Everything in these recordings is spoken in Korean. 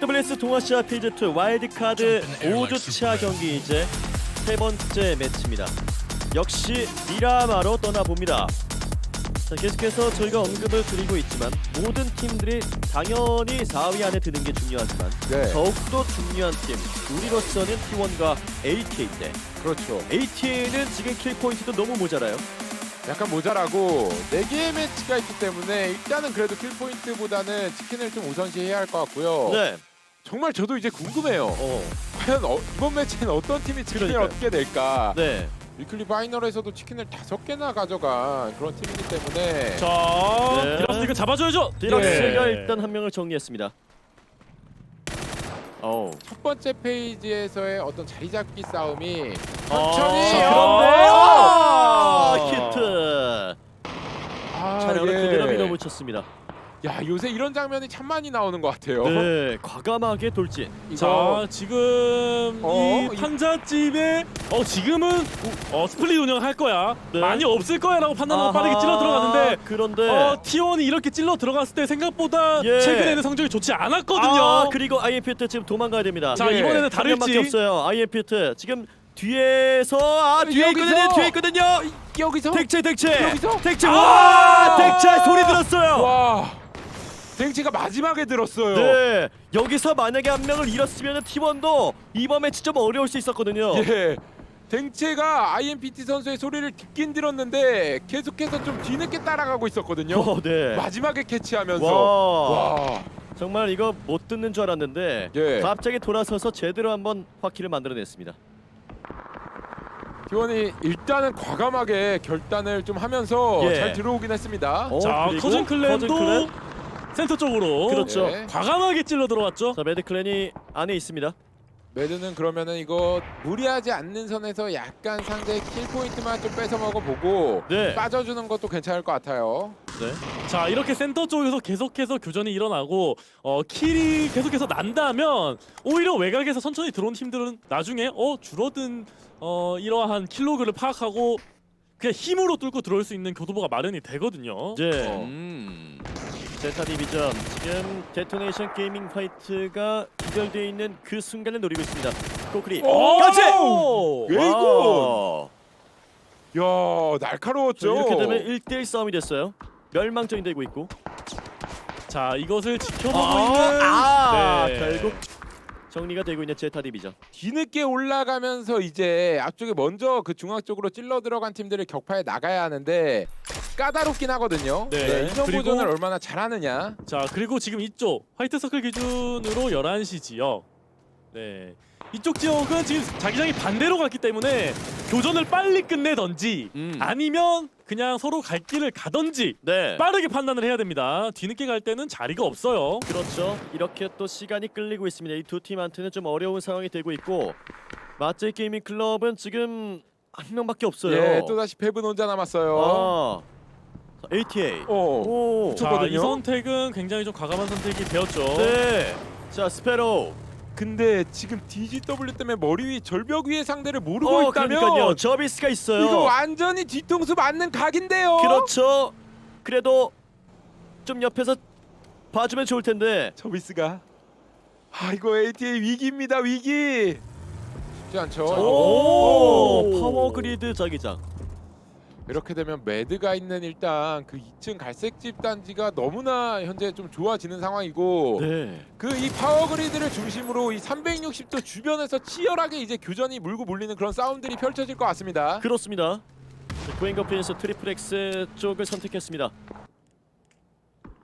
TWS 동아시아 필드2 와일드카드 5주차 경기 이제 세 번째 매치입니다. 역시 미라마로 떠나봅니다. 자, 계속해서 저희가 언급을 드리고 있지만 모든 팀들이 당연히 4위 안에 드는 게 중요하지만 네. 더욱더 중요한 팀 우리로서는 T1과 ATA인데 그렇죠. ATA는 지금 킬 포인트도 너무 모자라요. 약간 모자라고 4개의 매치가 있기 때문에 일단은 그래도 킬 포인트보다는 치킨을 좀 우선시해야 할 것 같고요. 네. 정말 저도 이제 궁금해요. 어. 과연 어, 이번 매치는 어떤 팀이 치킨을 그러니까요. 얻게 될까? 네. 위클리 파이널에서도 치킨을 다섯 개나 가져간 그런 팀이기 때문에 자, 네. 디락스 이거 잡아줘야죠. 디럭스가 예. 일단 한 명을 정리했습니다. 어. 첫 번째 페이지에서의 어떤 자리 잡기 싸움이 아, 천천히 자, 어! 그런데 아, 아. 히트. 아, 차량을 예. 그대로 밀어붙였습니다. 야 요새 이런 장면이 참 많이 나오는 것 같아요. 네, 과감하게 돌진. 이거 자, 지금 어, 이 이- 판자집에 어 지금은 어 스플릿 운영할 거야. 네. 많이 없을 거야라고 판단하고 아하, 빠르게 찔러 들어갔는데 그런데 어 T1이 이렇게 찔러 들어갔을 때 생각보다 예. 최근에는 성적이 좋지 않았거든요. 아, 그리고 IMPT 지금 도망가야 됩니다. 자, 예. 이번에는 다를지. 없어요. IMPT 지금 뒤에서 아 뒤에 여기서! 있거든요. 뒤에 있거든요. 여기서 택체 택체. 여기서? 택체. 아! 와! 택체 소리 들었어요. 와 댕치가 마지막에 들었어요. 네. 여기서 만약에 한 명을 잃었으면 T1도 이번 매치 좀 어려울 수 있었거든요. 예. 댕체가 IMPT 선수의 소리를 듣긴 들었는데 계속해서 좀 뒤늦게 따라가고 있었거든요. 어, 네. 마지막에 캐치하면서 와. 와. 정말 이거 못 듣는 줄 알았는데 예. 갑자기 돌아서서 제대로 한번 바퀴를 만들어냈습니다. T1이 일단은 과감하게 결단을 좀 하면서 예. 잘 들어오긴 했습니다. 어, 자, 그리고 커즌 클랜도 커즌 클랜? 센터 쪽으로 그렇죠. 네. 과감하게 찔러 들어왔죠. 자 매드 클랜이 안에 있습니다. 매드는 그러면은 이거 무리하지 않는 선에서 약간 상대의 킬 포인트만 좀 뺏어 먹어보고 네. 빠져주는 것도 괜찮을 것 같아요. 네. 자 이렇게 센터 쪽에서 계속해서 교전이 일어나고 어, 킬이 계속해서 난다면 오히려 외곽에서 천천히 들어온 팀들은 나중에 어 줄어든 어, 이러한 킬로그를 파악하고 그냥 힘으로 뚫고 들어올 수 있는 교도보가 마련이 되거든요. 네. 어. 음. 제타 디비전 지금 데토네이션 게이밍 파이트가 기절되어 있는 그 순간을 노리고 있습니다. 코크리. 오! 같이. 와. 야 자, 날카로웠죠. 이렇게 되면 1대1 싸움이 됐어요. 멸망전이 되고 있고. 자 이것을 지켜보고 아, 있는 아, 네. 결국 정리가 되고 있는 제타 디비전. 뒤늦게 올라가면서 이제 앞쪽에 먼저 그 중앙 쪽으로 찔러 들어간 팀들을 격파해 나가야 하는데 까다롭긴 하거든요. 네. 이전 그리고- 보전을 얼마나 잘하느냐. 자 그리고 지금 이쪽 화이트 서클 기준으로 11시 지역 네 이쪽 지역은 지금 자기장이 반대로 갔기 때문에 교전을 빨리 끝내던지 음. 아니면 그냥 서로 갈 길을 가던지 네. 빠르게 판단을 해야 됩니다 뒤늦게 갈 때는 자리가 없어요 그렇죠. 이렇게 또 시간이 끌리고 있습니다. 이 두 팀한테는 좀 어려운 상황이 되고 있고 마제 게이밍 클럽은 지금 한 명밖에 없어요. 예, 또 다시 페븐 혼자 남았어요. 아. 자, ATA. 어. 오. 저- 자. 이 선택은 굉장히 좀 과감한 선택이 되었죠 네. 자, 스페로. 근데 지금 DGW 때문에 머리 위 절벽 위에 상대를 모르고 어, 있다면 그러니까요. 저비스가 있어요. 이거 완전히 뒤통수 맞는 각인데요. 그렇죠. 그래도 좀 옆에서 봐주면 좋을 텐데. 저비스가 아 이거 ATA 위기입니다 위기. 쉽지 않죠. 오, 오. 파워 그리드 자기장. 이렇게 되면 매드가 있는 일단 그 2층 갈색집 단지가 너무나 현재 좀 좋아지는 상황이고 네. 그 이 파워 그리드를 중심으로 이 360도 주변에서 치열하게 이제 교전이 물고 몰리는 그런 싸움들이 펼쳐질 것 같습니다. 그렇습니다. 고잉거 프린스 트리플 X 쪽을 선택했습니다.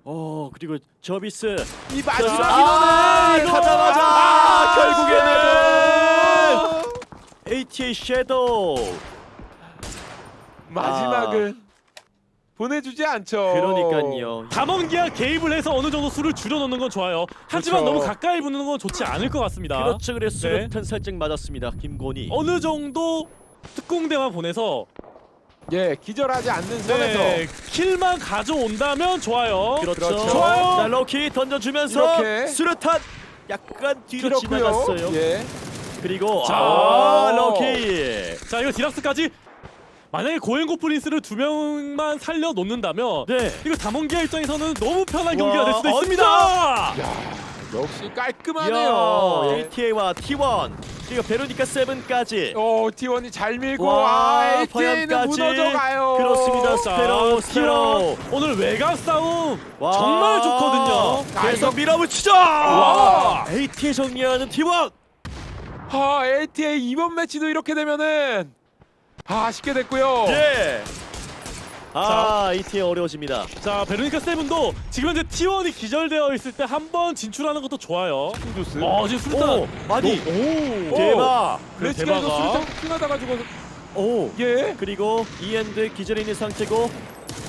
어 그리고 저비스 이 아, 마지막 아, 인원을 가자마자 아, 결국에는 ATA 섀도우 마지막은 보내주지 않죠. 그러니까요. 담원기와 개입을 해서 어느 정도 수를 줄여놓는 건 좋아요 하지만 그렇죠. 너무 가까이 붙는 건 좋지 않을 것 같습니다 그렇죠. 그래서 네. 수류탄 살짝 맞았습니다. 김곤이. 어느 정도 특공대만 보내서 예 기절하지 않는 선에서 네, 킬만 가져온다면 좋아요. 그렇죠. 그렇죠. 좋아요. 자 로키 던져주면서 이렇게. 수류탄 약간 뒤로 길었고요. 지나갔어요. 예. 그리고 자. 아 로키. 자 이거 디락스까지 만약에 고행고 프린스를 두 명만 살려 놓는다면 네. 이거 담원기아 입장에서는 너무 편한 와, 경기가 될 수도! 있습니다. 야 역시 깔끔하네요. ATA와 T1 그리고 베로니카 세븐까지 어 T1이 잘 밀고 와, 아 ATA는 과연까지. 무너져가요. 그렇습니다. 자, 스페로, 스페로. T1 오늘 외곽 싸움 와. 정말 좋거든요. 아, 계속 이거- 밀어붙이죠. 와. ATA 정리하는 T1. 아 ATA 이번 매치도 이렇게 되면은 아 쉽게 됐고요. 예. 아, ATA 어려워집니다. 자 베로니카 세븐도 지금 현재 T1이 기절되어 있을 때 한 번 진출하는 것도 좋아요. 킹조스. 어 지금 수류탄 오, 많이. 오, 대박. 그래, 레츠가이도 대박아. 수류탄 킹하다가 죽어서 오. 예. 그리고 이엔드 기절해 있는 상태고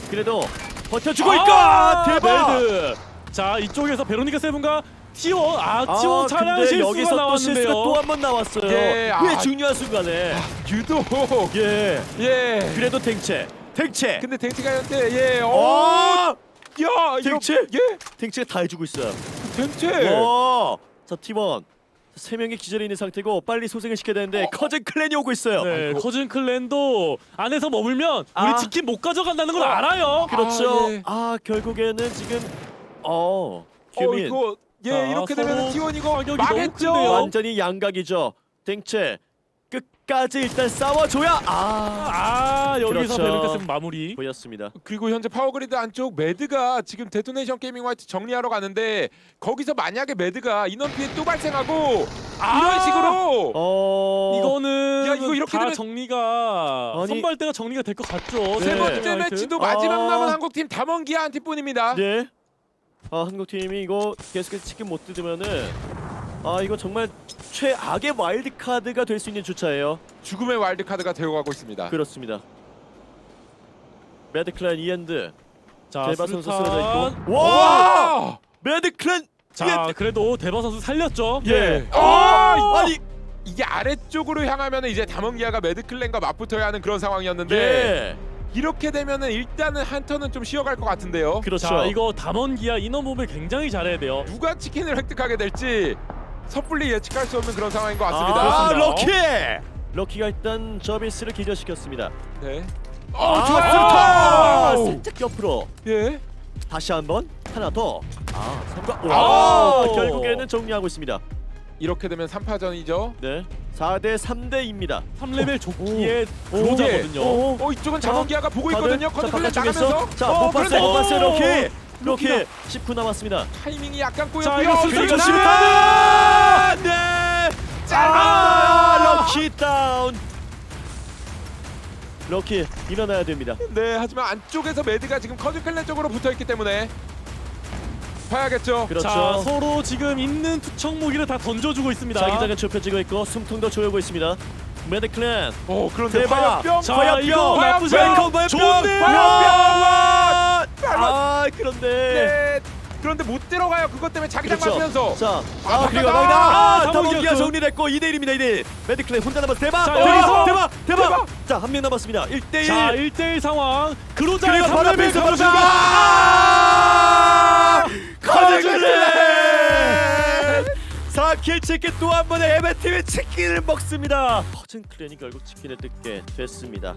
그래도 버텨주고 아, 있까 대박. 멜드. 자 이쪽에서 베로니카 세븐과 T1 아 아, T1 차량 근데 실수가 여기서 또 나왔는데요. 또 한 번 나왔어요. 예, 왜 아. 중요한 순간에? 유독 예. 예. 그래도 탱체. 탱체. 근데 댕치가 현재 예. 어. 어! 야 댕체? 예. 탱체가 다 해주고 있어요. 댕체. 와. 자 T1 세 명이 기절해 있는 상태고 빨리 소생을 시켜야 되는데 커즌 클랜이 오고 있어요. 네, 아이고. 커즌 클랜도 안에서 머물면 아. 우리 치킨 못 가져간다는 걸 알아요. 그렇죠. 예. 아, 결국에는 지금 어 어 규민 이거 예 자, 이렇게 서로 되면 T1 이거 타격이 망했죠. 너무 큰데요. 완전히 양각이죠. 탱체 끝까지 일단 싸워줘야 아 아 여기서 그렇죠. 세븐 마무리. 보였습니다. 그리고 현재 파워그리드 안쪽 매드가 지금 데토네이션 게이밍 화이트 정리하러 가는데 거기서 만약에 매드가 인원 피해 또 발생하고 아! 이런 식으로 어 이거는 야, 이거 이렇게 다 되면- 정리가 아니- 선발대가 정리가 될 것 같죠. 세 네. 번째 화이트. 매치도 마지막 아. 남은 한국 팀 담원기아 한 팀뿐입니다. 네. 아 한국 팀이 이거 계속해서 치킨 못 뜯으면은 아 이거 정말 최악의 와일드 카드가 될 수 있는 주차예요. 죽음의 와일드 카드가 되어가고 있습니다. 그렇습니다. 매드클랜 이엔드 자 대바 선수 수류탄. 쓰러져 있고 와 와! 매드클랜 자 이엔드 그래도 대바 선수 살렸죠. 예. 아, 아니 이게 아래쪽으로 향하면 이제 담원기아가 매드클랜과 맞붙어야 하는 그런 상황이었는데 예 이렇게 되면은 일단은 한 턴은 좀 쉬어갈 것 같은데요. 그렇죠. 자 이거 담원기아 인원 몸을 굉장히 잘해야 돼요. 누가 치킨을 획득하게 될지 섣불리 예측할 수 없는 그런 상황인 것 같습니다. 아. 럭키 럭키가 일단 저비스를 기절시켰습니다. 네. 아, 어, 좋았습니다. 좋았습니다. 살짝 옆으로 예. 다시 한번 하나 더. 아, 삼각. 아. 와, 결국에는 정리하고 있습니다. 이렇게 되면 3파전이죠. 네. 4대 3대입니다. 3레벨 조끼에 오. 들어오거든요. 오. 어 이쪽은 자원기아가 보고 있거든요. 자, 컨트롤 나가면서. 자, 어, 못 봤어요. 못. 럭키가. 럭키 10분 남았습니다. 타이밍이 약간 자, 꼬였고요. 이거 순서 그리고 조심해. 아, 네. 짧았어요. 아, 럭키 다운. 럭키 일어나야 됩니다. 네, 하지만 안쪽에서 매드가 지금 커즈클랜 쪽으로 붙어 있기 때문에 봐야겠죠. 그렇죠. 자 서로 지금 있는 투척 무기를 다 던져주고 있습니다. 자기장은 좁혀지고 있고 숨통도 조여고 있습니다. 매드클랜 어, 그런데 대박. 화염병. 자, 화염병. 이거 나쁘지 않아. 화염병. 좋은데요? 와! 아 그런데 네. 그런데 못 들어가요. 그것 때문에 자기장 그렇죠. 맞으면서. 자, 아, 아 그리고. 막다 아, 아, 담원기가 정리됐고 2대 1입니다. 2대 1. 매드클랜 혼자 남았어. 대박. 자, 어, 여기서. 대박. 대박. 대박. 자, 한 명 남았습니다. 1대 1. 자 1대1 상황. 그로자의 그리고 바로 3레벨 앞에서 바로 가보자. 아! 커즈클랜! 커즈클랜! 4킬 치킨 또 한 번의 에베팀이 치킨을 먹습니다. 커즌 클랜이 결국 치킨을 뜯게 됐습니다.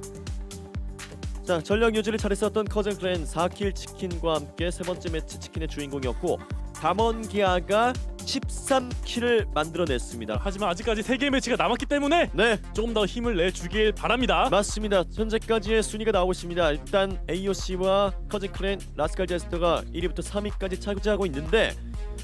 자 전력 유지를 잘했었던 커즌 클랜 4킬 치킨과 함께 세 번째 매치 치킨의 주인공이었고 담원기아가 13킬을 만들어냈습니다. 하지만 아직까지 세 개의 매치가 남았기 때문에 네 조금 더 힘을 내주길 바랍니다. 맞습니다. 현재까지의 순위가 나오고 있습니다. 일단 AOC와 커즌클랜, 라스칼 제스터가 1위부터 3위까지 차지하고 있는데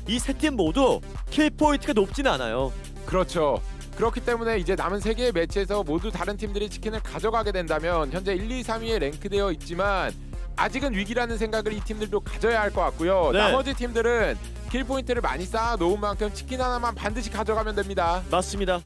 이 세 팀 모두 킬 포인트가 높진 않아요. 그렇죠. 그렇기 때문에 이제 남은 세 개의 매치에서 모두 다른 팀들이 치킨을 가져가게 된다면 현재 1, 2, 3위에 랭크되어 있지만 아직은 위기라는 생각을 이 팀들도 가져야 할 것 같고요. 네. 나머지 팀들은 킬 포인트를 많이 쌓아 놓은 만큼 치킨 하나만 반드시 가져가면 됩니다. 맞습니다.